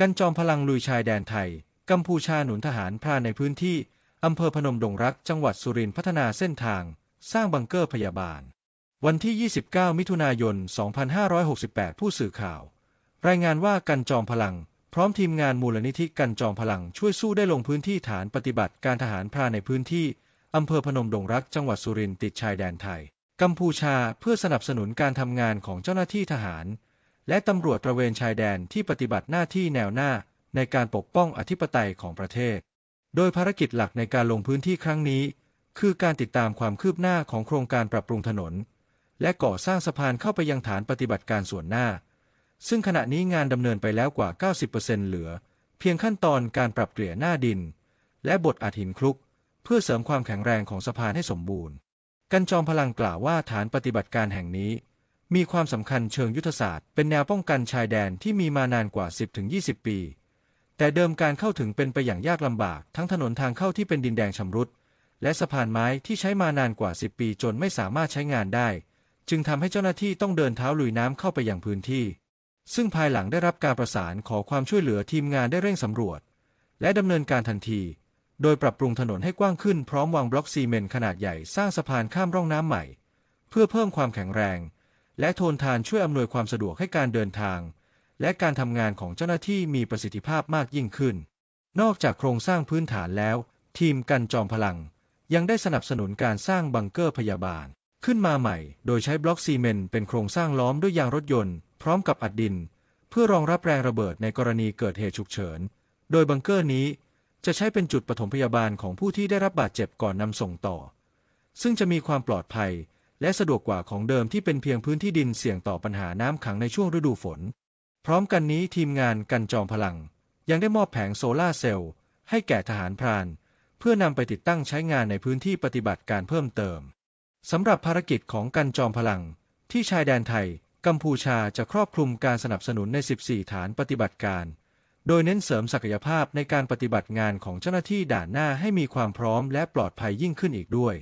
กันจอมพลังลุยชายแดนไทย กัมพูชาหนุนทหารพรานในพื้นที่ อำเภอพนมดงรัก จังหวัดสุรินทร์พัฒนาเส้นทาง สร้างบังเกอร์พยาบาล วันที่ 29 มิถุนายน 2568 ผู้สื่อข่าว รายงานว่ากันจอมพลัง พร้อมทีมงานมูลนิธิกันจอมพลังช่วยสู้ได้ลงพื้นที่ฐานปฏิบัติการทหารพรานในพื้นที่อำเภอพนมดงรัก จังหวัดสุรินทร์ติดชายแดนไทย กัมพูชาเพื่อสนับสนุนการทำงานของเจ้าหน้าที่ทหาร และตำรวจตระเวนชายแดนที่ปฏิบัติหน้าที่แนวหน้าในการปกป้องอธิปไตยของประเทศ โดยภารกิจหลักในการลงพื้นที่ครั้งนี้ คือการติดตามความคืบหน้าของโครงการปรับปรุงถนน และก่อสร้างสะพานเข้าไปยังฐานปฏิบัติการส่วนหน้า ซึ่งขณะนี้งานดำเนินไปแล้วกว่า 90%เหลือ เพียงขั้นตอนการปรับเกลี่ยหน้าดิน และบดอัดหินคลุก เพื่อเสริมความแข็งแรงของสะพานให้สมบูรณ์ กันจอมพลังกล่าวว่าฐานปฏิบัติการแห่งนี้ มีความสำคัญเชิงยุทธศาสตร์ เป็นแนวป้องกันชายแดนที่มีมานานกว่า 10-20 ปี แต่เดิมการเข้าถึงเป็นไปอย่างยากลำบาก ทั้งถนนทางเข้าที่เป็นดินแดงชำรุด และสะพานไม้ที่ใช้มานานกว่า 10 ปีจนไม่สามารถใช้งานได้ จึงทำให้เจ้าหน้าที่ต้องเดินเท้าลุยน้ำเข้าไปยังพื้นที่ ซึ่งภายหลังได้รับการประสานขอความช่วยเหลือทีมงานได้เร่งสำรวจ และดำเนินการทันที โดยปรับปรุงถนนให้กว้างขึ้นพร้อมวางบล็อกซีเมนต์ขนาดใหญ่สร้างสะพานข้ามร่องน้ำใหม่ เพื่อเพิ่มความแข็งแรง และโทนทานช่วยอำนวยความสะดวกให้การเดินทาง และการทำงานของเจ้าหน้าที่มีประสิทธิภาพมากยิ่งขึ้น นอกจากโครงสร้างพื้นฐานแล้ว ทีมกันจอมพลัง ยังได้สนับสนุนการสร้างบังเกอร์พยาบาล ขึ้นมาใหม่ โดยใช้บล็อกซีเมนต์เป็นโครงสร้างล้อมด้วยยางรถยนต์ พร้อมกับอัดดิน เพื่อรองรับแรงระเบิดในกรณีเกิดเหตุฉุกเฉิน โดยบังเกอร์นี้จะใช้เป็นจุดปฐมพยาบาลของผู้ที่ได้รับบาดเจ็บก่อนนำส่งต่อ ซึ่งจะมีความปลอดภัย และสะดวกกว่าของเดิมที่เป็นเพียงพื้นที่ดินเสี่ยงต่อปัญหาน้ำขังในช่วงฤดูฝน พร้อมกันนี้ทีมงานกันจอมพลัง ยังได้มอบแผงโซลาร์เซลล์ให้แก่ทหารพราน เพื่อนำไปติดตั้งใช้งานในพื้นที่ปฏิบัติการเพิ่มเติมสำหรับภารกิจของกันจอมพลัง ที่ชายแดนไทย กัมพูชาจะครอบคลุมการสนับสนุนใน 14 ฐานปฏิบัติการ โดยเน้นเสริมศักยภาพในการปฏิบัติงานของเจ้าหน้าที่ด่านหน้าให้มีความพร้อมและปลอดภัยยิ่งขึ้นอีกด้วย